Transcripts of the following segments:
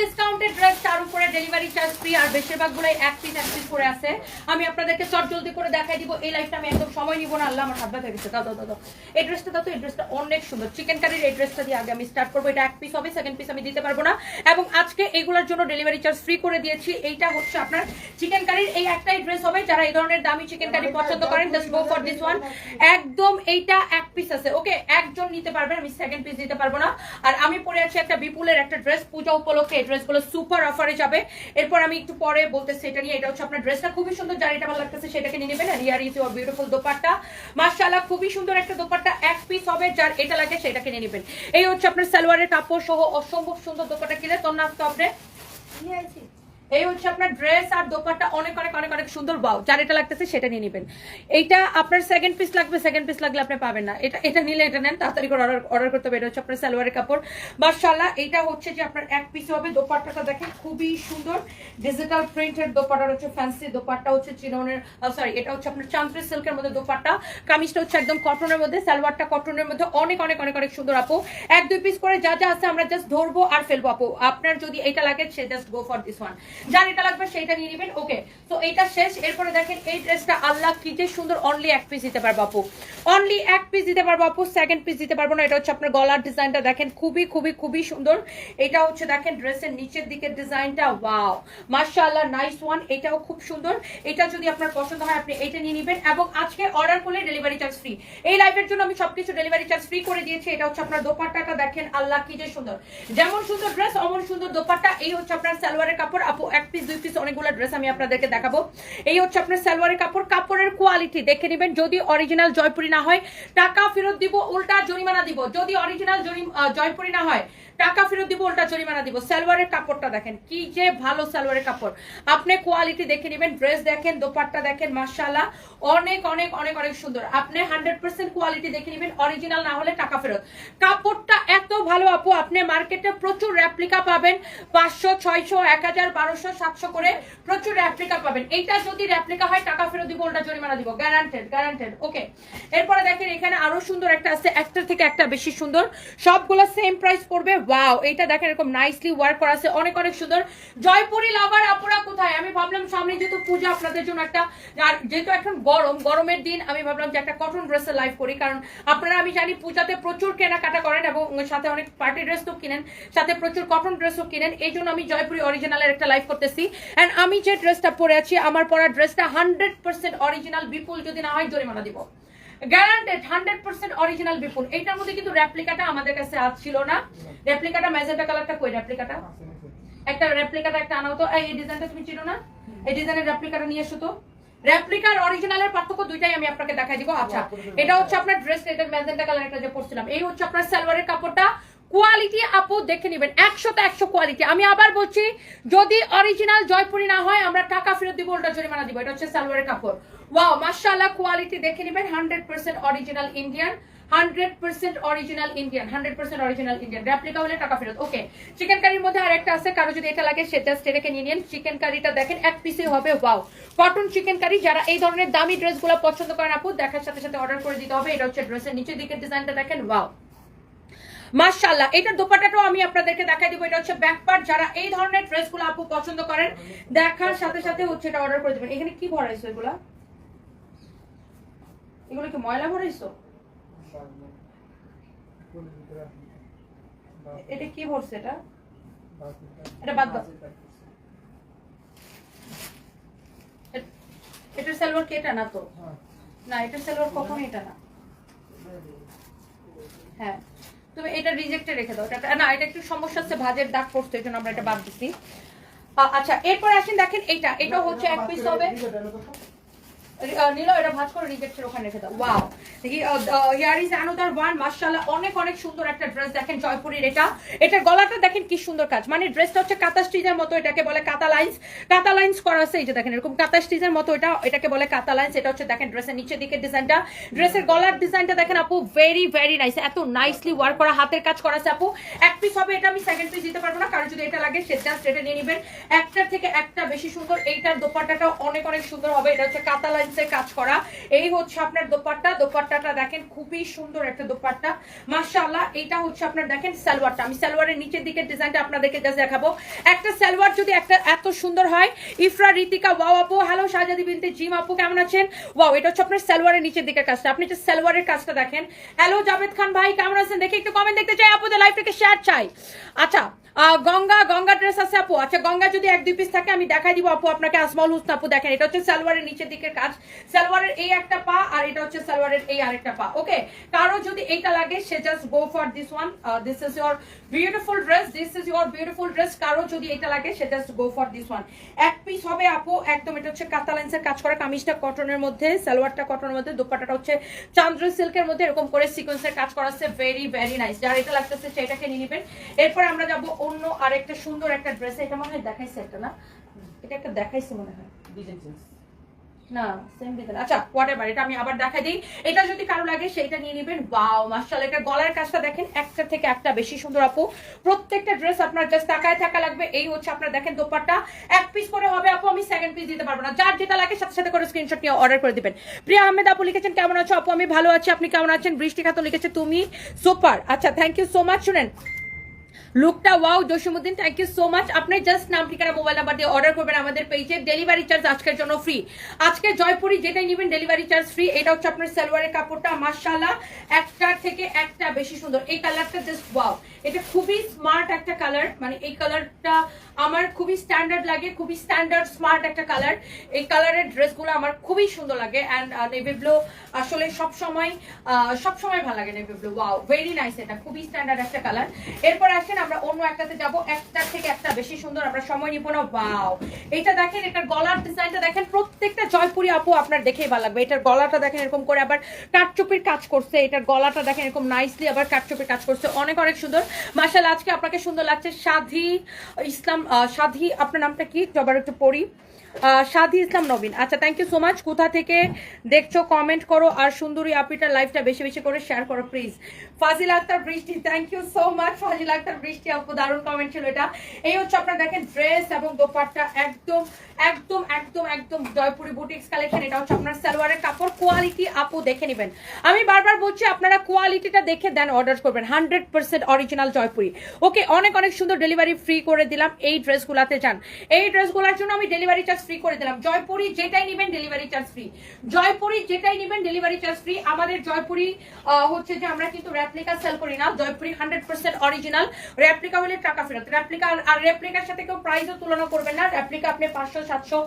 Discounted dress তার উপরে delivery charge free আর বেশিরভাগগুলোই এক পিস এক পিস করে আছে। আমি আপনাদেরকে চট জলদি করে দেখাই দিব, এই লাইফটা আমি একদম সময় নিব না, আল্লাহ আমার হাত ব্যথা গেছে এই ড্রেসটা এই ড্রেসটা অনেক সুন্দর। চিকেন কারির এই ড্রেসটা দিয়ে আগে আমি স্টার্ট করব, এটা এক পিস হবে সেকেন্ড পিস আমি দিতে পারব না। এবং আজকে জন্য ডেলিভারি চার্জ ফ্রি করে দিয়েছি, এইটা হচ্ছে আপনার চিকেন কারির এই একটাই ড্রেস হবে, যারা এই ধরনের দামি চিকেন কারি পছন্দ করেন just go for this one একদম এইটা এক পিস আছে ওকে একজন নিতে পারবেন আমি সেকেন্ড পিস দিতে পারব না। আর আমি পরে আছি একটা বিপুলের একটা ড্রেস পূজা উপলক্ষে ড্রেসগুলো সুপার অফারে যাবে। এরপর আমি একটু পরে বলতে সেটা নিয়ে, এটা হচ্ছে আপনার ড্রেসটা খুবই সুন্দর, যার এটা ভালো লাগতেছে সেটাকে নিয়ে নেবেন। আর ইজ ইউর বিউটিফুল দোপাট্টা। মার্শাল্লাহ খুবই সুন্দর একটা দোপাট্টা, এক পিস হবে, যার এটা লাগে সেটাকে নিয়ে নেবেন। এই হচ্ছে আপনার সালোয়ারের কাপড় সহ অসম্ভব সুন্দর দোপাট্টা কিনে তোর নাচ আপনি এই হচ্ছে আপনার ড্রেস আর দোপাট্টা, অনেক অনেক অনেক অনেক সুন্দর। বাউ যার এটা লাগতেছে সেটা নিয়ে নেবেন। এইটা আপনার সেকেন্ড পিস লাগবে সেকেন্ড পিস লাগলে আপনি পাবেন না। এটা এটা নিলে এটা নেন, তাড়াতাড়ি করে অর্ডার অর্ডার করতে হবে। এটা হচ্ছে আপনার সালোয়ারের কাপড়। মার্শাল্লাহ এইটা হচ্ছে যে আপনার এক পিস হবে। দোপাট্টাটা দেখেন, খুবই সুন্দর। ডিজিটাল প্রিন্টেড দোপাট্টা হচ্ছে ফ্যান্সি দোপাট্টা হচ্ছে চিননের সরি এটা হচ্ছে আপনার চান্দ্রি সিল্কের মধ্যে দোপাট্টা। কামিজটা হচ্ছে একদম কটনের মধ্যে, সালোয়ারটা কটনের মধ্যে অনেক অনেক অনেক অনেক সুন্দর আপু। এক, দুই পিস করে যা যা আছে আমরা জাস্ট ধরবো আর ফেলব আপু। আপনার যদি এটা লাগে, সে just go for this one যার এটা লাগবে সেটা নিয়ে নেবেন ওকে তো এটা শেষ। এরপরে দেখেন, এই ড্রেসটা আল্লাহ কি যে সুন্দর অনলি এক পিস দিতে পারব আপু। অনলি এক পিস দিতে পারব আপু সেকেন্ড পিস দিতে পারব না। এটা হচ্ছে আপনার গলার ডিজাইনটা দেখেন, খুবই খুবই খুবই সুন্দর। এটা হচ্ছে দেখেন ড্রেসের নিচের দিকের ডিজাইনটা ওয়াও মাশাআল্লাহ নাইস ওয়ান এটাও খুব সুন্দর। এটা যদি আপনার পছন্দ হয়, আপনি এটা নিয়ে নেবেন। এবং আজকে অর্ডার করলে ডেলিভারি চার্জ ফ্রি এই লাইভের জন্য আমি সবকিছু ডেলিভারি চার্জ ফ্রি করে দিয়েছি। এটা হচ্ছে আপনার দোপাট্টাটা দেখেন, আল্লাহ কি যে সুন্দর। যেমন সুন্দর ড্রেস অমন সুন্দর দোপাট্টা। এই হচ্ছে আপনার সালোয়ারের কাপড়। আপু এক পিস দুই পিস অনেকগুলো ড্রেস আমি আপনাদেরকে দেখাবো। এই হচ্ছে আপনার সালোয়ারের কাপড়। কাপড়ের কোয়ালিটি দেখে নেবেন। যদি অরিজিনাল জয়পুরি না হয়, টাকা ফেরত দিব, উল্টা জরিমানা দিব। যদি অরিজিনাল জয়পুরি না হয় টাকা ফেরত দিব, উল্টা জরিমানা দিব। সালোয়ারের কাপড়টা দেখেন, কি যে ভালো সালোয়ারের কাপড়। আপনি কোয়ালিটি দেখে নেবেন ড্রেস দেখেন, দোপাট্টা দেখেন, মাশাআল্লাহ। অনেক অনেক অনেক অনেক সুন্দর। আপনি হান্ড্রেড পার্সেন্ট কোয়ালিটি দেখে নেবেন অরিজিনাল না হলে টাকা ফেরত। কাপড়টা এত ভালো আপু, আপনি মার্কেটে প্রচুর রেপ্লিকা পাবেন, পাঁচশো, ছয়শো, এক হাজার, বারোশো, সাতশো করে প্রচুর রেপ্লিকা পাবেন। এইটা যদি রেপ্লিকা হয়, টাকা ফেরত দিব, উল্টা জরিমানা দিব। গ্যারান্টেড গ্যারান্টেড ওকে এরপরে দেখেন, এখানে আরও সুন্দর একটা আছে, একটা থেকে একটা বেশি সুন্দর। সবগুলো সেম প্রাইস পড়বে ওয়াও এইটা দেখেন এরকম নাইসলি ওয়ার্ক করা আছে, অনেক অনেক সুন্দর। জয়পুরি লাভার আপুরা কোথায়? আমি ভাবলাম সামনে যেহেতু পূজা, আপনাদের জন্য একটা, আর যেহেতু এখন গরম, গরমের দিন, আমি ভাবলাম যে একটা কটন ড্রেসের লাইভ করি, কারণ আপনারা, আমি জানি পূজাতে প্রচুর কেনাকাটা করেন এবং সাথে অনেক পার্টি ড্রেস তো কিনেন, সাথে প্রচুর কটন ড্রেসও কিনেন, এই জন্য আমি জয়পুরি অরিজিনালের একটা লাইভ করতেছি। অ্যান্ড আমি যে ড্রেসটা পরে আছি, আমার পরা ড্রেসটা হান্ড্রেড পার্সেন্ট অরিজিনাল বিপুল যদি না হয় জরিমানা দিব। তো। তো। আচ্ছা এটা হচ্ছে আপনার ড্রেস কালার পরছিলাম। এই হচ্ছে আপনার সালোয়ারের কাপড়টা। কোয়ালিটি আপু দেখে নেবেন। একশোতে একশো কোয়ালিটি আমি আবার বলছি, যদি অরিজিনাল জয়পুরি না হয়, আমরা টাকা ফেরত দিব ওটা জরিমানা দিব। এটা হচ্ছে সালোয়ারের কাপড়। ওয়াও মাশাআল্লাহ কোয়ালিটি দেখে নেবেন hundred percent original Indian hundred percent original Indian hundred percent original Indian replica হলে টাকা ফেরত। ওকে চিকেন কারির মধ্যে আর একটা আছে, কারও যদি এটা লাগে সেটা স্টেটাকে নিয়ে নিন। চিকেন কারিটা দেখেন, এক পিসে হবে ওয়াও কটন চিকেন কারি যারা এই ধরনের দামি ড্রেসগুলো পছন্দ করেন আপু, দেখার সাথে সাথে অর্ডার করে দিতে হবে। এটা হচ্ছে ড্রেসের নিচের দিকের ডিজাইনটা দেখেন ওয়াও মাশাআল্লাহ, এটার দোপাট্টাটাও আমি আপনাদেরকে দেখাই দিব। এটা হচ্ছে ব্যাক পার্ট যারা এই ধরনের ড্রেসগুলো আপু পছন্দ করেন, দেখার সাথে সাথে হচ্ছে এটা অর্ডার করে দিবেন। এখানে কি ভরাইছো এগুলা? এগুলো কি ময়লা ভরাইছো? এটা কি ভরছে এটা? এটা বাদ দাও। এ- এটার সালোয়ার কি এটা না তো? না এটার সালোয়ার কখনো এটা না। হ্যাঁ। তুমি এটা রিজেক্টে রেখে দাও। এটা না, এটা একটু সমস্যা আছে ভাজের দাগ পড়ছে, এই জন্য আমরা এটা বাদ দিছি। আচ্ছা এরপর আসেন, দেখেন এটা এটা হচ্ছে এক পিস হবে। নীল ওখানে অনেক সুন্দর একটা ড্রেস দেখেন এটা। গলাটা দেখেন কি সুন্দর কাজ। মানে হচ্ছে এটা ড্রেসের ড্রেসের গলার দেখেন আপু ভেরি ভেরি নাইস এত নাইসলি ওয়ার্ক করা, হাতের কাজ করা আছে আপু। এক পিস হবে, এটা আমি সেকেন্ড পিস দিতে পারব না। কারণ যদি এটা লাগে, সে এটা নিয়ে নেবেন। একটার থেকে একটা বেশি সুন্দর, এইটার দোপাট্টাটাও অনেক অনেক সুন্দর হবে। এটা হচ্ছে কাতা লেন্সের কাজ করা। এই হচ্ছে আপনার দোপাট্টা। দোপাট্টাটা দেখেন, খুবই সুন্দর একটা দোপাট্টা। মাশাআল্লাহ এটা হচ্ছে আপনার দেখেন সালোয়ারটা। আমি সালোয়ারের নিচের দিকের ডিজাইনটা আপনাদেরকে জাস্ট দেখাবো। একটা সালোয়ার যদি একটা এত সুন্দর হয়, ইফরা, রীতিকা, ওয়াও আপু, হ্যালো শাহজাদি বিনতে, জিম আপু, কেমন আছেন? ওয়াও, এটা হচ্ছে আপনার সালোয়ারের নিচের দিকের কাজটা। আপনি যে সালোয়ারের কাজটা দেখেন। হ্যালো, জাভেদ খান ভাই, কেমন আছেন? দেখে একটু কমেন্ট দেখতে চাই, আপুদের থেকে শেয়ার চাই। আচ্ছা গঙ্গা গঙ্গা ড্রেস আছে আপু। আচ্ছা গঙ্গা যদি এক দুই পিস থাকে, আমি দেখাই দিব আপু আপনাকে আসমাউল হুসন আপু দেখেন। এটা হচ্ছে সালোয়ারের নিচের দিকের কাজ। সালোয়ারের এই একটা পা, আর এটা হচ্ছে সালোয়ারের এই আরেকটা পা ওকে কারও যদি এইটা লাগে, সে just go for this one this is your beautiful dress this is your beautiful dress কারও যদি এটা লাগে, সে just go for this one এক পিস হবে আপু, একদম এটা হচ্ছে কাতা লেন্সের কাজ করা, কামিজটা কটনের মধ্যে, সালোয়ারটা কটনের মধ্যে, দুপাটাটা হচ্ছে চান্দ্র সিল্কের মধ্যে, এরকম করে সিকোয়েন্সের কাজ করা আছে। ভেরি ভেরি নাইস যার এটা লাগতেছে সেটাকে নিয়ে নেবেন। এরপর আমরা যাব অন্য আরেকটা সুন্দর একটা ড্রেস এটা মনে হয় দেখাইছে একটা না? এটা একটা দেখাইছে মনে হয়। না সেম ডিজাইন আচ্ছা হোয়াটএভার এটা আমি আবার দিই। এটা যদি কারও লাগে সেইটা নিয়ে নেবেন। ওয়াও মাশাআল্লাহ এটা গলার কাজটা দেখেন একটা থেকে একটা বেশি সুন্দর আপু। প্রত্যেকটা ড্রেস আপনার জাস্ট তাকায় থাকা লাগবে। এই হচ্ছে আপনার দেখেন দোপাট্টা। এক পিস করে হবে আপু আমি সেকেন্ড পিস দিতে পারব না। যার যেটা লাগে সাথে সাথে করে স্ক্রিনশট নিয়ে অর্ডার করে দিবেন। প্রিয়া আহমেদ আপু লিখেছেন কেমন আছো আপু? আমি ভালো আছি। আপনি কেমন আছেন? বৃষ্টি খাতুন লিখেছে তুমি সুপার আচ্ছা থ্যাংক ইউ সো মাচ শুনেন। লুকটা wow Jasimuddin thank you so much আপনি জাস্ট নাম, ঠিকানা মোবাইল নাম্বার দিয়ে অর্ডার করবেন আমাদের পেজে ডেলিভারি চার্জ আজকের জন্য ফ্রি আজকে জয়পুরি যেটাই নেবেন ডেলিভারি চার্জ ফ্রি এটা হচ্ছে আপনার সালোয়ারের কাপড়টা মার্শাল্লাহ একটা থেকে একটা বেশি সুন্দর। এই কালারটা জাস্ট ওয়াও এটা খুবই স্মার্ট একটা কালার মানে এই কালারটা আমার খুবই স্ট্যান্ডার্ড লাগে, খুবই স্ট্যান্ডার্ড স্মার্ট একটা কালার এই কালারের ড্রেসগুলো আমার খুবই সুন্দর লাগে অ্যান্ড নেভি ব্লু আসলে সব সময় সব সময় ভালো লাগে navy blue wow very nice এটা, খুবই স্ট্যান্ডার্ড একটা কালার এরপর আসেন আমরা অন্য একটাতে যাব, একটা থেকে একটা বেশি সুন্দর, আমরা সময় নিব না ওয়াও এটা দেখেন, এটার গলার ডিজাইনটা দেখেন, প্রত্যেকটা জয়পুরি আপু আপনার দেখেই ভালো লাগবে, এটার গলাটা দেখেন এরকম করে আবার কাঠচুপির কাজ করছে, এটার গলাটা দেখেন এরকম নাইসলি আবার কাঠচুপির কাজ করছে, অনেক অনেক সুন্দর। মার্শাল আজকে আপনাকে সুন্দর লাগছে সাধি ইসলাম সাধি আপনার নামটা কি? আবার একটু পড়ি সাধি ইসলাম নবীন। আচ্ছা থ্যাংক ইউ সো মাচ কোথা থেকে দেখছ কমেন্ট করো। আর সুন্দরী আপিটার লাইভটা বেশি বেশি করে শেয়ার করো please Fazil Akhtar Brishti thank you so much Fazil Akhtar Brishti, আপু, দারুণ কমেন্ট ছিল এটা। এই হচ্ছে আপনার দেখেন ড্রেস এবং দোপাট্টা একদম একদম একদম একদম জয়পুরি বুটিক্স কালেকশন এটা হচ্ছে আপনার সালোয়ারের কাপড়। কোয়ালিটি আপু, দেখে নেবেন। আমি বারবার বলছি, আপনারা কোয়ালিটিটা দেখে দেন অর্ডার করবেন। Hundred percent original Jaipuri. Okay অনেক অনেক সুন্দর ডেলিভারি ফ্রি করে দিলাম। এই ড্রেসগুলাতে যান। এই ড্রেসগুলোর জন্য আমি ডেলিভারি চার্জ ফ্রি করে দিলাম। জয়পুরি যেটাই নেবেন ডেলিভারি চার্জ ফ্রি জয়পুরি যেটাই নেবেন ডেলিভারি চার্জ ফ্রি আমাদের জয়পুরি হচ্ছে যে আমরা কিন্তু রেপ্লিকা সেল করি না। Jaipuri hundred percent original replica হলে টাকা ফেরত। রেপ্লিকা আর রেপ্লিকার সাথে কেউ প্রাইসও তুলনা করবেন না। রেপ্লিকা আপনি পাঁচশো, সাতশো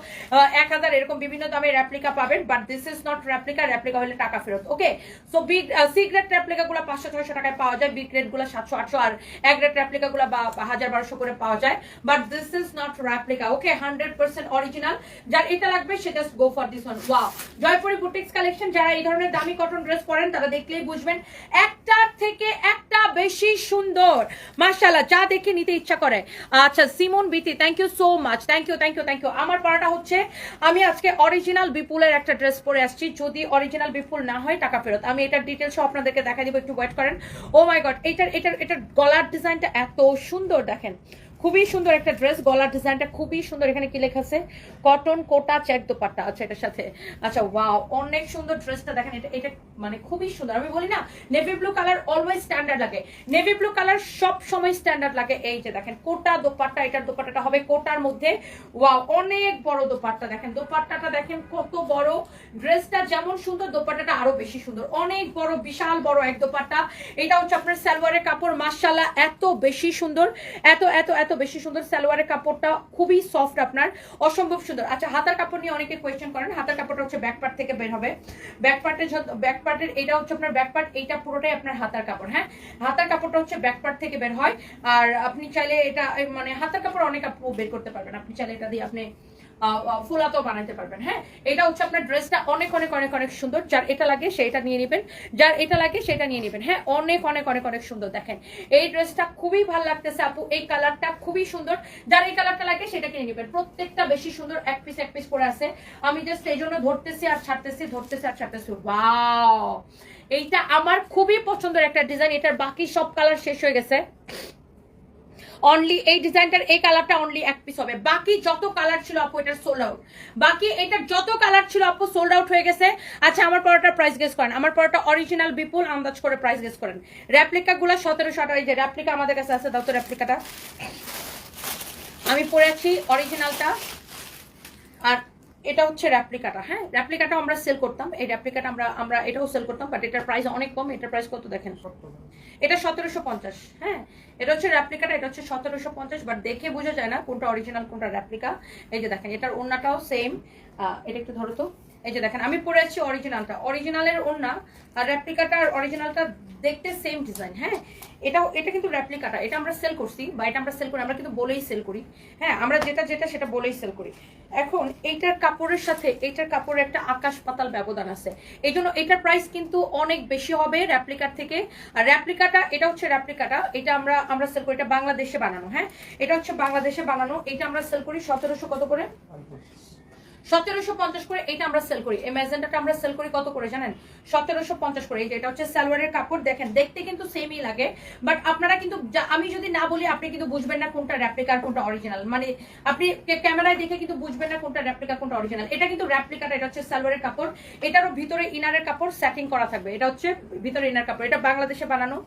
এক হাজার এরকম বিভিন্ন দামে রেপ্লিকা পাবেন। But this is not replica replica হলে টাকা ফেরত। Okay so big secret replica গুলো পাঁচশো, ছয়শো টাকায় পাওয়া যায়। বিগ রেটগুলো সাতশো, আটশো আর এক রেট রেপ্লিকা গুলো বা বা হাজার বারোশো করে পাওয়া যায়। But this is not replica okay hundred percent original যার এটা লাগবে সে just go for this one wow Jaipuri boutiques collection যারা এই ধরনের দামি কটন ড্রেস পরেন, তারা দেখলেই বুঝবেন একটার থেকে একটা বেশি সুন্দর। মার্শাল্লাহ যা দেখে নিতে ইচ্ছা করে। আচ্ছা Simon বিতি thank you so much thank you thank you thank you আমার পড়াটা হচ্ছে, আমি আজকে অরিজিনাল বিপুলের একটা ড্রেস পরে আসছি। যদি অরিজিনাল বিপুল না হয়, টাকা ফেরত। আমি এটার ডিটেলস আপনাদেরকে দেখা দিব, একটু ওয়েট করেন। ও মাই গড এটার এটার এটার গলার ডিজাইনটা এত সুন্দর, দেখেন। খুবই সুন্দর একটা ড্রেস গলার ডিজাইনটা খুবই সুন্দর। এখানে কি লেখা আছে? Cotton Kota check dupatta. আচ্ছা এটার সাথে। আচ্ছা ওয়াও অনেক সুন্দর ড্রেসটা দেখেন। এটা এটা মানে খুবই সুন্দর। আমি বলি না navy blue colour always standard লাগে। নেভি ব্লু কালার সব সময় স্ট্যান্ডার্ড লাগে। এই যে দেখেন, কোটা দোপাট্টা, এটার দোপাট্টাটা হবে কোটার মধ্যে। ওয়াও অনেক বড় দোপাট্টা দেখেন। দোপাট্টাটা দেখেন, কত বড়। ড্রেসটা যেমন সুন্দর, দোপাট্টাটা আরও বেশি সুন্দর। অনেক বড়, বিশাল বড় এক দোপাট্টা। এটা হচ্ছে আপনার সালোয়ারের কাপড়। মাশাল্লাহ এত বেশি সুন্দর। এত এত এত বেশি সুন্দর সালোয়ারের কাপড়টা খুবই সফট আপনার, অসম্ভব সুন্দর। আচ্ছা হাতার কাপড় নিয়ে অনেকে কোয়েশ্চেন করেন, হাতার কাপড়টা হচ্ছে ব্যাক পার্ট থেকে বের হবে। ব্যাক পার্টের ব্যাক পার্টের এটা হচ্ছে আপনার ব্যাক পার্ট এইটা পুরোটাই আপনার হাতার কাপড় হ্যাঁ? হাতার কাপড়টা হচ্ছে ব্যাক পার্ট থেকে বের হয়, আর আপনি চাইলে এটা মানে হাতার কাপড় অনেক আপু বের করতে পারবেন। আপনি চাইলে এটা দিয়ে আপনি ফুলাতেও বানাতে পারবেন হ্যাঁ? এটা হচ্ছে আপনার ড্রেসটা অনেক অনেক অনেক অনেক সুন্দর। যার এটা লাগে সেটা নিয়ে নেবেন। যার এটা লাগে সেটা নিয়ে নেবেন হ্যাঁ? অনেক অনেক অনেক অনেক সুন্দর, দেখেন। এই ড্রেসটা খুবই ভালো লাগতেছে আপু। এই কালারটা খুবই সুন্দর। যার এই কালারটা লাগে সেটা কিনে নেবেন। প্রত্যেকটা বেশি সুন্দর, এক পিস এক পিস করে আছে। আমি জাস্ট এই জন্য ধরতেছি আর ছাড়তেছি, ধরতেছি আর ছাড়তেছি। ওয়াও এইটা আমার খুবই পছন্দের একটা ডিজাইন এটার বাকি সব কালার শেষ হয়ে গেছে। অনলি এই ডিজাইনটার, এই কালারটা অনলি এক পিস হবে। বাকি যত কালার ছিল আপু, এটার সোল্ড আউট বাকি এটার যত কালার ছিল আপু সোল্ড আউট হয়ে গেছে। আচ্ছা আমার পরোটার প্রাইস গেস করেন। আমার পরোটা অরিজিনাল বিপুল, আন্দাজ করে প্রাইস গেস করেন। র্যাপ্লিকাগুলো গুলো সতেরোশো আঠারো যে রেপ্লিকা আমাদের কাছে আছে, দাও তো রেপ্লিকাটা আমি পরে আছি অরিজিনালটা আর এটা হচ্ছে র্যাপ্লিকাটা হ্যাঁ? র্যাপ্লিকাটা আমরা সেল করতাম। এই র্যাপ্লিকাটা আমরা আমরা এটাও সেল করতাম বাট এটার প্রাইস অনেক কম, এটার প্রাইস কত দেখেন? এটা সতেরোশো পঞ্চাশ হ্যাঁ? এটা হচ্ছে র্যাপ্লিকাটা এটা হচ্ছে সতেরোশো পঞ্চাশ বাট দেখে বোঝা যায় না কোনটা অরিজিনাল কোনটা র্যাপ্লিকা এই যে দেখেন, এটার অন্যটাও সেম এটা একটু ধরো তো। এই যে দেখেন, আমি পরে আছি অরিজিনালটা অরিজিনালের ওড়না আর র্যাপ্লিকাটা আর অরিজিনালটা দেখতে সেম ডিজাইন হ্যাঁ? এটা এটা কিন্তু র্যাপ্লিকাটা এটা আমরা সেল করছি, বা এটা আমরা সেল করি, আমরা কিন্তু বলেই সেল করি হ্যাঁ? আমরা যেটা যেটা, সেটা বলেই সেল করি। এখন, এইটার কাপড়ের সাথে, এইটার কাপড়ের একটা আকাশ পাতাল ব্যবধান আছে। এই জন্য এটার প্রাইস কিন্তু অনেক বেশি হবে র্যাপ্লিকার থেকে। আর র্যাপ্লিকাটা এটা হচ্ছে র্যাপ্লিকাটা এটা আমরা আমরা সেল করি। এটা বাংলাদেশে বানানো হ্যাঁ? এটা হচ্ছে বাংলাদেশে বানানো এটা আমরা সেল করি সতেরোশো কত করে? সতেরোশো পঞ্চাশ করে এটা আমরা সেল করি। এই আমরা সেল করি কত করে জানেন? সতেরোশো পঞ্চাশ করে। এটা হচ্ছে সালোয়ারের কাপড়, দেখেন, দেখতে কিন্তু সেমই লাগে বাট আপনারা কিন্তু আমি যদি না বলি, আপনি কিন্তু বুঝবেন না কোনটা র্যাপ্লিকা কোনটা অরিজিনাল মানে আপনি ক্যামেরায় দেখে কিন্তু বুঝবেন না কোনটা র্যাপ্লিকা কোনটা অরিজিনাল এটা কিন্তু র্যাপ্লিকাটা এটা হচ্ছে সালোয়ারের কাপড়। এটারও ভিতরে ইনারের কাপড় সেটিং করা থাকবে। এটা হচ্ছে ভিতরে ইনার কাপড়। এটা বাংলাদেশে বানানো।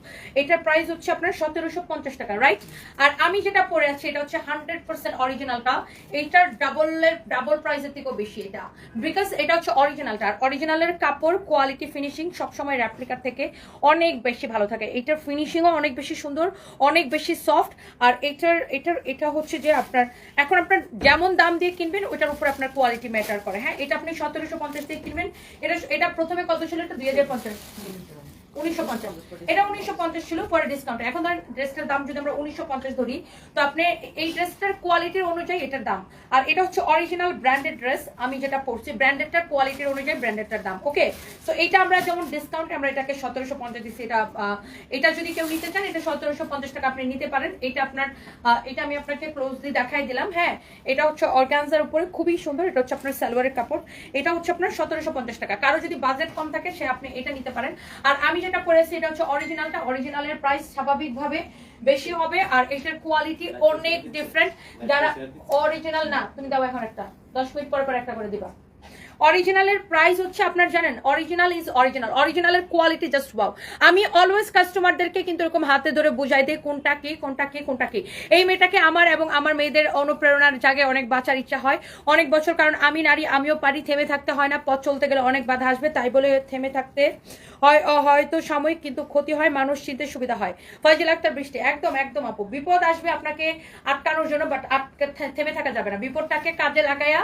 এটার প্রাইস হচ্ছে আপনার সতেরোশো পঞ্চাশ টাকা রাইট আর আমি যেটা পরে আছি, এটা হচ্ছে হান্ড্রেড পার্সেন্ট অরিজিনালটা এইটার ডাবলের ডাবল প্রাইসের থেকেও বেশি এটা। বিকজ এটা হচ্ছে অরিজিনালটা আর অরিজিনালের কাপড় কোয়ালিটি ফিনিশিং সবসময় র্যাপ্লিকার থেকে অনেক বেশি ভালো থাকে। এটার ফিনিশিংও অনেক বেশি সুন্দর, অনেক বেশি সফট আর এটার এটার, এটা হচ্ছে যে আপনার, এখন আপনার যেমন দাম দিয়ে কিনবেন ওটার উপর আপনার কোয়ালিটি ম্যাটার করে। হ্যাঁ এটা আপনি সতেরোশো পঞ্চাশ দিয়ে কিনবেন। এটা এটা প্রথমে কত ছিল? এটা দুই হাজার পঞ্চাশ। এটা উনিশশো পঞ্চাশ ছিল এটা আমি আপনাকে ক্লোজলি দিলাম হ্যাঁ? এটা হচ্ছে অর্গানজার উপরে, খুবই সুন্দর। এটা হচ্ছে আপনার সালোয়ারের কাপড়। এটা হচ্ছে আপনার সতেরোশো পঞ্চাশ টাকা। কারও যদি বাজেট কম থাকে, সে আপনি এটা নিতে পারেন। আর আমি যেটা পড়েছি এটা হচ্ছে অরিজিনালটা অরিজিনালের প্রাইস স্বাভাবিকভাবে বেশি হবে আর এটার কোয়ালিটি অনেক ডিফারেন্ট যারা অরিজিনাল না, তুমি দাও এখন একটা। দশ মিনিট পর পর একটা করে দিবা। অরিজিনালের প্রাইস হচ্ছে আপনার জানেন অরিজিনাল ইজ অরিজিনাল অরিজিনালের কোয়ালিটি জাস্ট ওয়াও আমি অলওয়েজ কাস্টমারদেরকে কিন্তু এরকম হাতে ধরে বুঝাই দিই কোনটা কি কোনটা কি কোনটা কি। এই মেয়েটাকে আমার এবং আমার মেয়েদের অনুপ্রেরণার জায়গায় অনেক বাঁচার ইচ্ছা হয়। অনেক বছর কারণ আমি নারী, আমিও পারি, থেমে থাকতে হয় না, পথ চলতে গেলে অনেক বাধা আসবে, তাই বলে থেমে থাকতে হয় হয়তো সাময়িক কিন্তু ক্ষতি হয়, মানুষ চিনতে সুবিধা হয়। ফয়জিল আক্তার বৃষ্টি, একদম একদম আপু। বিপদ আসবে আপনাকে আটকানোর জন্য বাট থেমে থাকা যাবে না। বিপদটাকে কাজে লাগাইয়া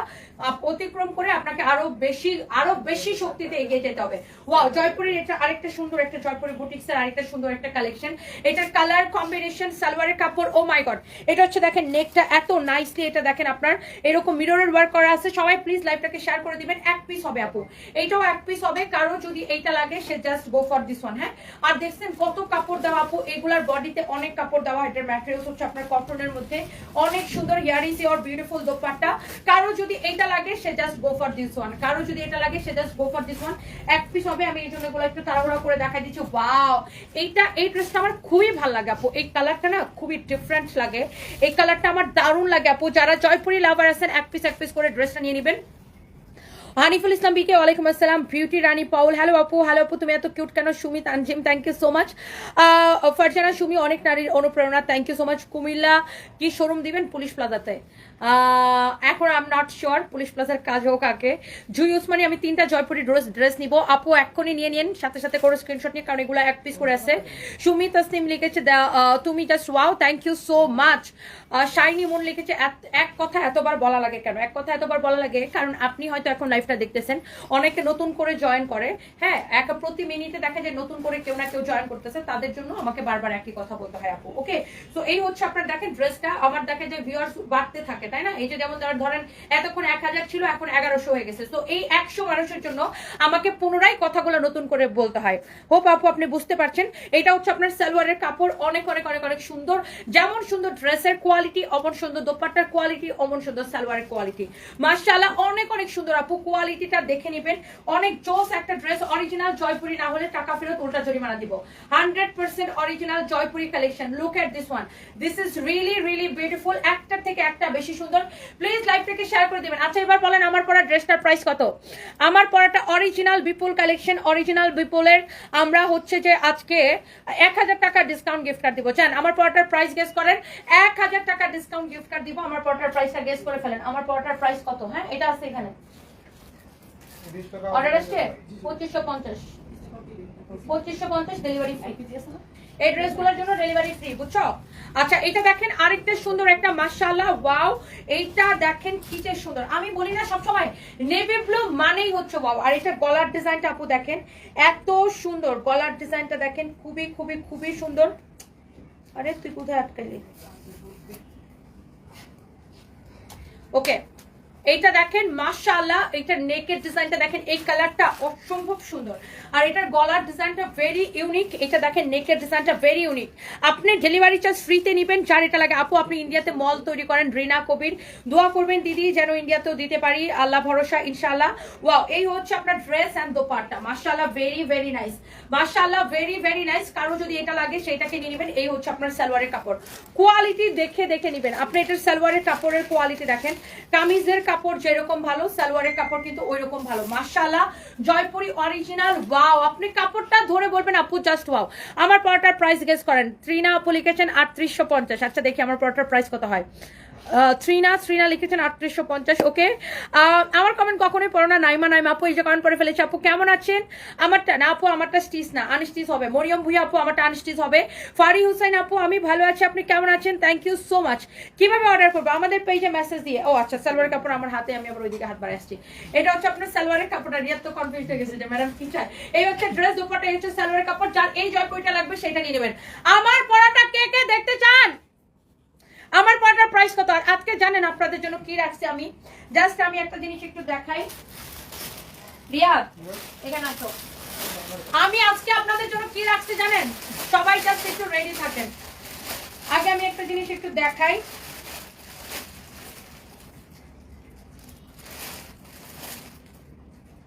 অতিক্রম করে আপনাকে আরও বেশি, আরও বেশি শক্তিতে এগিয়ে যেতে হবে। ওয়াও জয়পুরের এটা আরেকটা সুন্দর একটা জয়পুরের বুটিক্সের আরেকটা সুন্দর একটা কালেকশন এটার কালার কম্বিনেশন সালোয়ারের কাপড় ও মাই গড এটা হচ্ছে দেখেন নেকটা এত নাইসলি এটা দেখেন আপনার। এরকম মিররের ওয়ার্ক করা আছে। সবাই প্লিজ লাইভটাকে শেয়ার করে দিবেন। এক পিস হবে আপু। এইটাও এক পিস হবে। কারও যদি এইটা লাগে, সে just go for this one হ্যাঁ? আর দেখছেন কত কাপড় দেওয়া আপু? এগুলার বডিতে অনেক কাপড় দেওয়া এটার ম্যাটেরিয়ালস হচ্ছে আপনার কটনের মধ্যে। অনেক সুন্দর here is your beautiful dupatta. কারও যদি এইটা লাগে, সে just go for this one কারও যদি এটা লাগে, সে just go for this one এক পিস হবে, আমি এই জন্য একটু তাড়াহুড়া করে দেখাই দিচ্ছি। বাও এইটা, এই ড্রেসটা আমার খুবই ভালো লাগে, আপু। এই কালারটা না খুবই ডিফারেন্ট লাগে। এই কালারটা আমার দারুণ লাগে, আপু। যারা জয়পুরি লাভার আছেন, এক পিস এক পিস করে ড্রেসটা নিয়ে নেবেন। হানিফুল ইসলাম বিকে ওয়ালাইকুম আসসালাম। বিউটি রানী পাউল হ্যালো আপু হ্যালো আপু, তুমি এত কিউট কেন? Sumi Tanzim thank you so much Farzana, Sumi অনেক নারীর অনুপ্রেরণা thank you so much Comilla, কি শোরুম দিবেন? পুলিশ প্লাজাতে এখন আম নট শিওর পুলিশ প্লাজার কাজ হোক আগে। জুই উসমানি, আমি তিনটা জয়পুরি ড্রেস ড্রেস নিব। আপু, এক্ষুনি নিয়ে নিন, সাথে সাথে করে স্ক্রিনশট নিয়ে, কারণ এগুলো এক পিস করে আছে। সুমি তাসনিম লিখেছে তুমি just wow thank you so much Shiny মন লিখেছে এক কথা এতবার বলা লাগে কেন? এক কথা এতবার বলা লাগে কারণ আপনি হয়তো এখন লাইফটা দেখতেছেন। অনেকে নতুন করে জয়েন করে। হ্যাঁ এক প্রতি মিনিটে দেখা যায় নতুন করে কেউ না কেউ জয়েন করতেছে, তাদের জন্য আমাকে বারবার একই কথা বলতে হয় আপু ওকে তো এই হচ্ছে আপনার দেখেন ড্রেসটা আমার দেখে যে ভিউয়ার্স বাড়তে থাকে, তাই না? এই যে যেমন ধর- ধরেন এতক্ষণ এক হাজার ছিল, এখন এগারোশো হয়ে গেছে। তো এই একশো মানুষের জন্য আমাকে পুনরায় কথাগুলো নতুন করে বলতে হয়। হোপ আপু, আপনি বুঝতে পারছেন। এটা হচ্ছে আপনার সালোয়ারের কাপড়। অনেক অনেক অনেক অনেক সুন্দর। যেমন সুন্দর ড্রেসের কোয়ালিটি অমন সুন্দর দোপাট্টার কোয়ালিটি অমন সুন্দর সালোয়ারের কোয়ালিটি মার্শাল্লাহ অনেক অনেক সুন্দর আপু কোয়ালিটিটা দেখে নেবেন। অনেক জোস একটা ড্রেস অরিজিনাল জয়পুরি না হলে টাকা ফেরত উল্টা জরিমানা দিব। Hundred percent original Jaipuri collection look at this one this is really really beautiful একটা থেকে একটা বেশি সুন্দর। প্লিজ লাইভটাকে শেয়ার করে দিবেন। আচ্ছা এবার বলেন আমার পরা ড্রেসটার প্রাইস কত? আমার পরাটা অরিজিনাল বিপুল কালেকশন অরিজিনাল বিপুলের। আমরা হচ্ছে যে আজকে এক হাজার টাকার ডিসকাউন্ট গিফট কার্ড দিব। চান আমার পরাটার প্রাইস গেস করেন। এক হাজার টাকার ডিসকাউন্ট গিফট কার্ড দিব আমার পরাটার প্রাইসটা গেস করে ফেলেন। আমার পরাটার প্রাইস কত? হ্যাঁ এটা আছে এখানে। অর্ডার আসছে? পঁচিশশো পঞ্চাশ। পঁচিশশো পঞ্চাশ ডেলিভারি ফ্রি এই ড্রেসগুলোর জন্য ডেলিভারি ফ্রি বুঝছ? আচ্ছা এটা দেখেন আরেকটা সুন্দর একটা মাশাআল্লাহ ওয়াও। এইটা দেখেন কি যে সুন্দর। আমি বলি না সবসময় নেভি ব্লু মানেই হচ্ছে ওয়াও। আর এটা গলার ডিজাইনটা আপু দেখেন এত সুন্দর। গলার ডিজাইনটা দেখেন খুবই খুবই খুবই সুন্দর। আরে তুই কোথায় আটকালি? ওকে এইটা দেখেন, মাশাআল্লাহ এটা নেকের ডিজাইনটা দেখেন, এই কালারটা অসম্ভব সুন্দর। আর এটার গলার ডিজাইনটা ভেরি ইউনিক এটা দেখেন নেকের ডিজাইনটা ভেরি ইউনিক আপনি ডেলিভারি চার্জ ফ্রিতে নেবেন, যার এটা লাগে, আপু, আপনি ইন্ডিয়াতে মল তৈরি করেন, রিনা কবির। দোয়া করবেন দিদি যেন ইন্ডিয়াতেও দিতে পারি, আল্লাহ ভরসা, ইনশাআল্লাহ। ওয়াও এই হচ্ছে আপনার ড্রেস অ্যান্ড দোপাট্টা। মাশাআল্লাহ ভেরি ভেরি নাইস মাশাআল্লাহ ভেরি ভেরি নাইস কারও যদি এটা লাগে সেটাকে নিয়ে নেবেন, এই হচ্ছে আপনার সালোয়ারের কাপড়। কোয়ালিটি দেখে দেখে নেবেন। আপনি এটার সালোয়ারের কাপড়ের কোয়ালিটি দেখেন, কামিজের কাপড় যেরকম ভালো, সালোয়ারের কাপড় কিন্তু ওই রকম ভালো। মাশাআল্লাহ, জয়পুরি অরিজিনাল ওয়াও আপনি কাপড়টা ধরে বলবেন, আপু জাস্ট ওয়াও আমার পরোটার প্রাইস গেস করেন, ত্রিনা আপু লিখেছেন আটত্রিশশো পঞ্চাশ। আচ্ছা দেখি আমার পরোটার প্রাইস কত হয়। থ্রিনা থ্রিনা লিখেছেন আটত্রিশশো পঞ্চাশ, ওকে। আমার কমেন্ট কখনোই পড়ো না, নাইমা নাইমা আপু, এই যে কমেন্ট করে ফেলেছে আপু, কেমন আছেন? আমারটা না আপু, আমারটা স্টিচ না আনস্টিচ হবে। মরিয়ম ভুইয়া আপু, আমারটা আনস্টিচ হবে। ফারি হুসাইন আপু, আমি ভালো আছি, আপনি কেমন আছেন? থ্যাংক ইউ সো মাচ কীভাবে অর্ডার করব? আমাদের পেজে মেসেজ দিয়ে ও আচ্ছা সালোয়ারের কাপড় আমার হাতে, আমি আবার ওইদিকে হাত বাড়াই আসছি। এটা হচ্ছে আপনার সালোয়ারের কাপড়টা, রিয়াদ তো কনফিউজ হয়ে গেছে যে ম্যাডাম কি চায় এই হচ্ছে ড্রেস দুপাটা এই হচ্ছে সালোয়ারের কাপড়, যার এই জয়পুরিটা লাগবে, সেটা নিয়ে নেবেন। আমার পড়াটা কে কে দেখতে চান? আমার পড়াটার প্রাইস কত? আর আজকে জানেন আপনাদের জন্য কি রাখছি আমি? জাস্ট আমি একটা জিনিস একটু দেখাই। রিয়াদ, এখানে আসো। আমি আজকে আপনাদের জন্য কি রাখছি জানেন? সবাই জাস্ট একটু রেডি থাকেন। আগে আমি একটা জিনিস একটু দেখাই।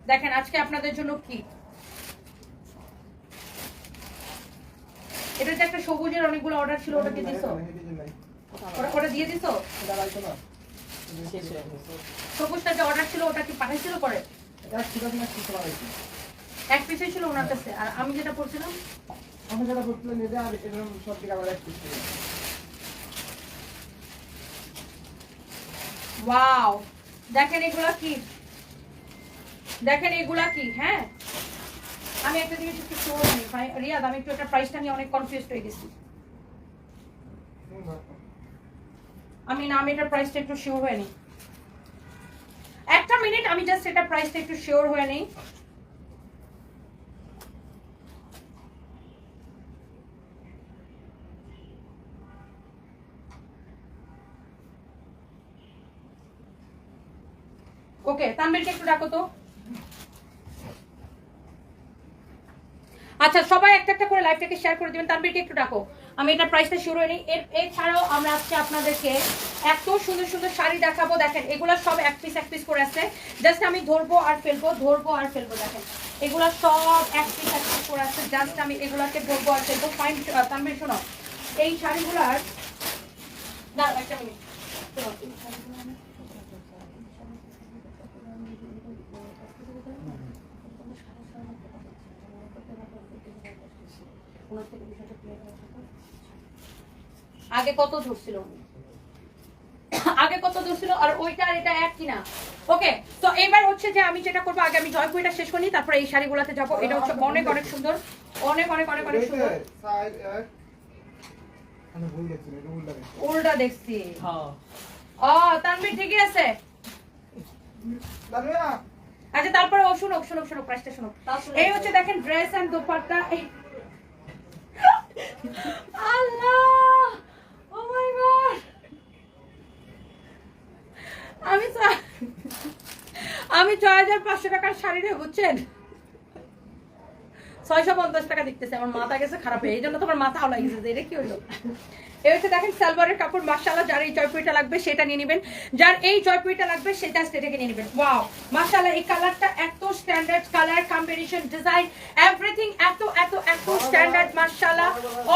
দেখেন আজকে আপনাদের জন্য কি? এটা যে একটা সবুজের অনেকগুলো অর্ডার ছিল, ওটা কি দিছো? ওটা ওটা দিয়ে দিছো? সবুজটা যে অর্ডার ছিল ওটা কি পাঠাইছিল পরে? এক পিসে ছিল ওনার কাছে। আর আমি যেটা পড়ছিলাম ওয়াও। দেখেন এগুলা কি? দেখেন এগুলা কি? হ্যাঁ? আমি একটা জিনিস একটু নেই রিয়াদ আমি একটু একটা প্রাইসটা নিয়ে অনেক কনফিউজ হয়ে গেছি। আমি না আমি প্রাইসটা একটু শিওর হয়ে নিই। একটা মিনিট আমি জাস্ট এটা প্রাইসটা একটু শিওর হয়ে নেই। ওকে তানবীরকে একটু ডাকো তো। আচ্ছা সবাই একটা একটা করে লাইভটাকে শেয়ার করে দিবেন। তানবীরকে একটু ডাকো। আমি এটা প্রাইসটা শুরু হয়নি। এর এছাড়াও আমরা আজকে আপনাদেরকে এত সুন্দর সুন্দর শাড়ি দেখাবো। দেখেন, এগুলো সব এক পিস এক পিস করে আছে জাস্ট আমি ধরবো আর ফেলব, ধরবো আর ফেলব, দেখেন। এগুলো সব এক পিস এক পিস করে আছে জাস্ট আমি এগুলাকে ধরবো আর ফেলব। ফাইন তানবীর শোনো। এই শাড়িগুলার না একটা মিনিট শোনো, এই শাড়িগুলো না- ওনার থেকে বিষয়টা আগে কত ধরছিল আগে কত ধরছিল আর ওইটা আর এটা এক কিনা ওকে তো এবার হচ্ছে যে আমি যেটা করব আগে আমি জয়পুরিটা শেষ করি তারপরে এই শাড়িগুলোতে যাব। এটা হচ্ছে অনেক অনেক সুন্দর। অনেক অনেক অনেক অনেক সুন্দর। উল্টা দেখছি। ও তানভীর ঠিকই আছে? আচ্ছা তারপরে ও শুনুক শুনুক শুনুক প্রাইসটা শুনুক। এই হচ্ছে দেখেন ড্রেস এন্ড দোপাট্টা এই গড আমি ছয় হাজার পাঁচশো টাকার শাড়ি রে বুঝছেন ছয়শো পঞ্চাশ টাকা দেখতেছে আমার মাথা গেছে খারাপ হয়ে এই জন্য তোমার মাথাও লাগিয়েছে যে এটা কি হলো এই হচ্ছে দেখেন সালোয়ারের কাপড়, মাশাআল্লাহ, যার এই জয়পুরিটা লাগবে, সেটা নিয়ে নেবেন। যার এই জয়পুরিটা লাগবে, সেটা সেটাকে নিয়ে নেবেন। ওয়াও এই কালারটা এত standard colour combination design everything এত এত এত স্ট্যান্ডার্ড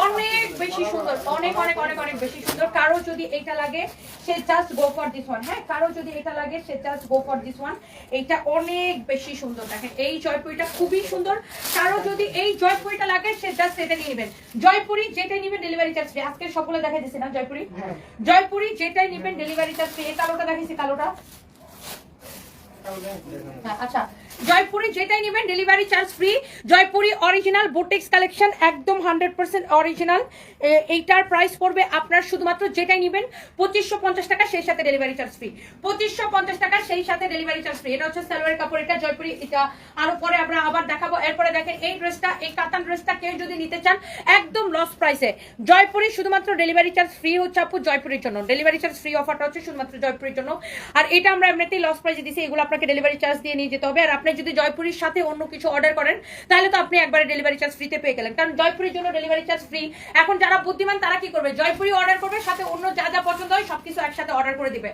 অনেক বেশি সুন্দর, অনেক অনেক অনেক অনেক বেশি সুন্দর। কারও যদি এটা লাগে, সে just go for this one হ্যাঁ? কারও যদি এটা লাগে, সে just go for this one এইটা অনেক বেশি সুন্দর, দেখেন। এই জয়পুরিটা খুবই সুন্দর। কারও যদি এই জয়পুরিটা লাগে, সে জাস্ট এটা নিয়ে নেবেন। জয়পুরি যেটাই নেবেন ডেলিভারি চার্জ আজকে সকলে দেখা দিচ্ছে না জয়পুরি? জয়পুরি যেটাই নেবেন ডেলিভারি চার্জ এই কালোটা দেখাইছি কালোটা। হ্যাঁ, আচ্ছা। জয়পুরি যেটাই নেবেন delivery charge free Jaipuri original boutiques collection একদম হান্ড্রেড পার্সেন্ট অরিজিনাল এইটার প্রাইস পড়বে আপনার শুধুমাত্র যেটাই নেবেন, পঁচিশশো পঞ্চাশ টাকা, সেই সাথে ডেলিভারি চার্জ ফ্রি পঁচিশশো পঞ্চাশ টাকা, সেই সাথে ডেলিভারি চার্জ ফ্রি এটা হচ্ছে সালোয়ারের কাপড়, এটা জয়পুরি, এটা আরও পরে আমরা আবার দেখাবো। এরপরে দেখেন, এই ড্রেসটা এই কাতান ড্রেসটা কেউ যদি নিতে চান, একদম লস প্রাইসে জয়পুরি শুধুমাত্র ডেলিভারি চার্জ ফ্রি হচ্ছে আপু জয়পুরির জন্য। ডেলিভারি চার্জ ফ্রি অফারটা হচ্ছে শুধুমাত্র জয়পুরির জন্য। আর এটা আমরা এমনিতেই লস প্রাইসে দিছি, এগুলো আপনাকে ডেলিভারি চার্জ দিয়ে নিয়ে যেতে হবে। আর আপনি যদি জয়পুরির সাথে অন্য কিছু অর্ডার করেন, তাহলে তো আপনি একবারে ডেলিভারি চার্জ ফ্রিতে পেয়ে গেলেন। কারণ জয়পুরির জন্য ডেলিভারি চার্জ ফ্রি এখন যারা বুদ্ধিমান, তারা কি করবে? জয়পুরি অর্ডার করবে, সাথে অন্য যা যা পছন্দ হয় সবকিছু একসাথে অর্ডার করে দিবে।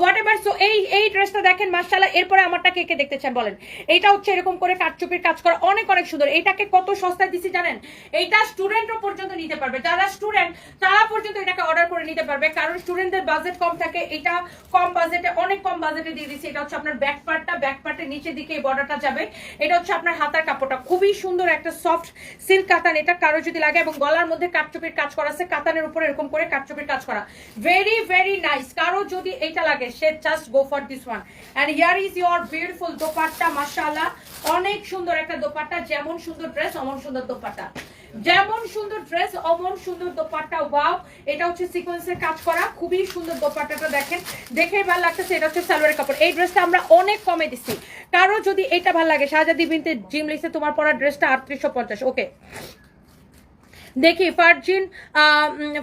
হোয়াট এভার সো এই এই ড্রেসটা দেখেন মার্শাল্লাহ এরপরে আমারটা কে কে দেখতে চান বলেন? এইটা হচ্ছে এরকম করে কাটচুপির কাজ করা, অনেক অনেক সুন্দর। এটাকে কত সস্তায় দিছি জানেন? এইটা স্টুডেন্টও পর্যন্ত নিতে পারবে। যারা স্টুডেন্ট তারা পর্যন্ত এটাকে অর্ডার করে নিতে পারবে। কারণ স্টুডেন্টদের বাজেট কম থাকে, এটা কম বাজেটে অনেক কম বাজেটে দিয়ে দিচ্ছি এটা হচ্ছে আপনার ব্যাক পার্টটা ব্যাক পার্টের নিচের দিকে এই বর্ডারটা যাবে। এটা হচ্ছে আপনার হাতার কাপড়টা। খুবই সুন্দর একটা সফট সিল্ক কাতান। এটা কারও যদি লাগে এবং গলার মধ্যে কাটচুপির কাজ করা আছে, কাতানের উপরে এরকম করে কাটচুপির কাজ করা। ভেরি ভেরি নাইস কারও যদি এটা লাগে, সে just go for this one and here is your beautiful dupatta মাসাল্লাহ অনেক সুন্দর একটা দোপাট্টা, যেমন সুন্দর ড্রেস অমন সুন্দর দোপাট্টা। যেমন সুন্দর ড্রেস অমন সুন্দর দোপাট্টা ওয়াও এটা হচ্ছে সিকোয়েন্সের কাজ করা। খুবই সুন্দর দোপাট্টাটা দেখেন। দেখে ভালো লাগতেছে, এটা হচ্ছে সালোয়ারের কাপড়। এই ড্রেসটা আমরা অনেক কমে দিচ্ছি কারও যদি এটা ভালো লাগে শাহজাদি বিনতে জিম লিখছে তোমার পরা ড্রেসটা আটত্রিশশো পঞ্চাশ। ওকে দেখি, ফারজিন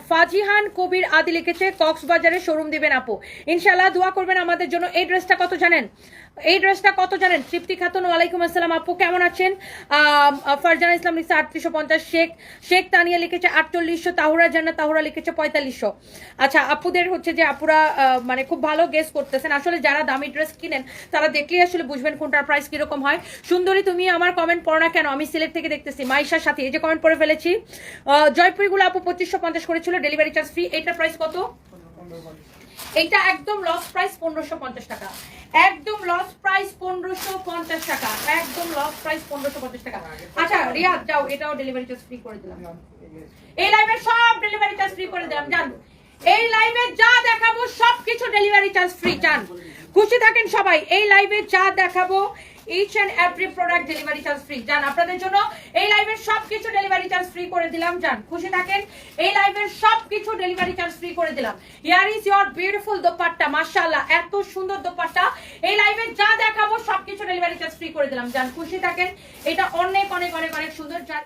ফাজিহান কবির আদি লিখেছে কক্সবাজারে শোরুম দিবেন আপু। ইনশাল্লাহ দোয়া করবেন আমাদের জন্য। এই ড্রেসটা কত জানেন? এই ড্রেসটা কত জানেন? তৃপ্তি খাতুন, ওয়ালাইকুম আসসালাম আপু, কেমন আছেন? ফারজানা ইসলাম লিখছে আটত্রিশশো পঞ্চাশ, শেখ শেখ তানিয়া লিখেছে আটচল্লিশশো, তাহুরা জান্না তাহুরা লিখেছে পঁয়তাল্লিশশো। আচ্ছা আপুদের হচ্ছে যে আপুরা মানে খুব ভালো গেস করতেছেন। আসলে যারা দামি ড্রেস কিনেন, তারা দেখলেই আসলে বুঝবেন কোনটার প্রাইস কীরকম হয়। সুন্দরী, তুমি আমার কমেন্ট পড়ো না কেন? আমি সিলেট থেকে দেখতেছি। মাইশার সাথে, এই যে কমেন্ট পড়ে ফেলেছি জয়পুরিগুলো আপু পঁচিশশো পঞ্চাশ করেছিল ডেলিভারি চার্জ ফ্রি এটার প্রাইস কত? এটা একদম লস প্রাইস পনেরোশো পঞ্চাশ টাকা। একদম লস প্রাইস পনেরোশো পঞ্চাশ টাকা। একদম লস প্রাইস পনেরোশো পঞ্চাশ টাকা। আচ্ছা রিয়াদ, যাও, এটাও ডেলিভারি চার্জ ফ্রি করে দিলাম। এই লাইভে সব ডেলিভারি চার্জ ফ্রি করে দিলাম, জান। এই লাইভে যা দেখাবো, সবকিছু ডেলিভারি চার্জ ফ্রি জান। খুশি থাকেন সবাই, এই লাইভে যা দেখাবো each and every product delivery charge free যান আপনাদের জন্য এই লাইভের সবকিছু ডেলিভারি চার্জ ফ্রি করে দিলাম যান খুশি থাকেন? এই লাইভের সবকিছু ডেলিভারি চার্জ ফ্রি করে দিলাম। Here is your beautiful dupatta, মাশাআল্লাহ, এত সুন্দর দোপাট্টা। এই লাইভে যা দেখাবো, সবকিছু ডেলিভারি চার্জ ফ্রি করে দিলাম যান খুশি থাকেন? এটা অনেক অনেক অনেক অনেক সুন্দর যার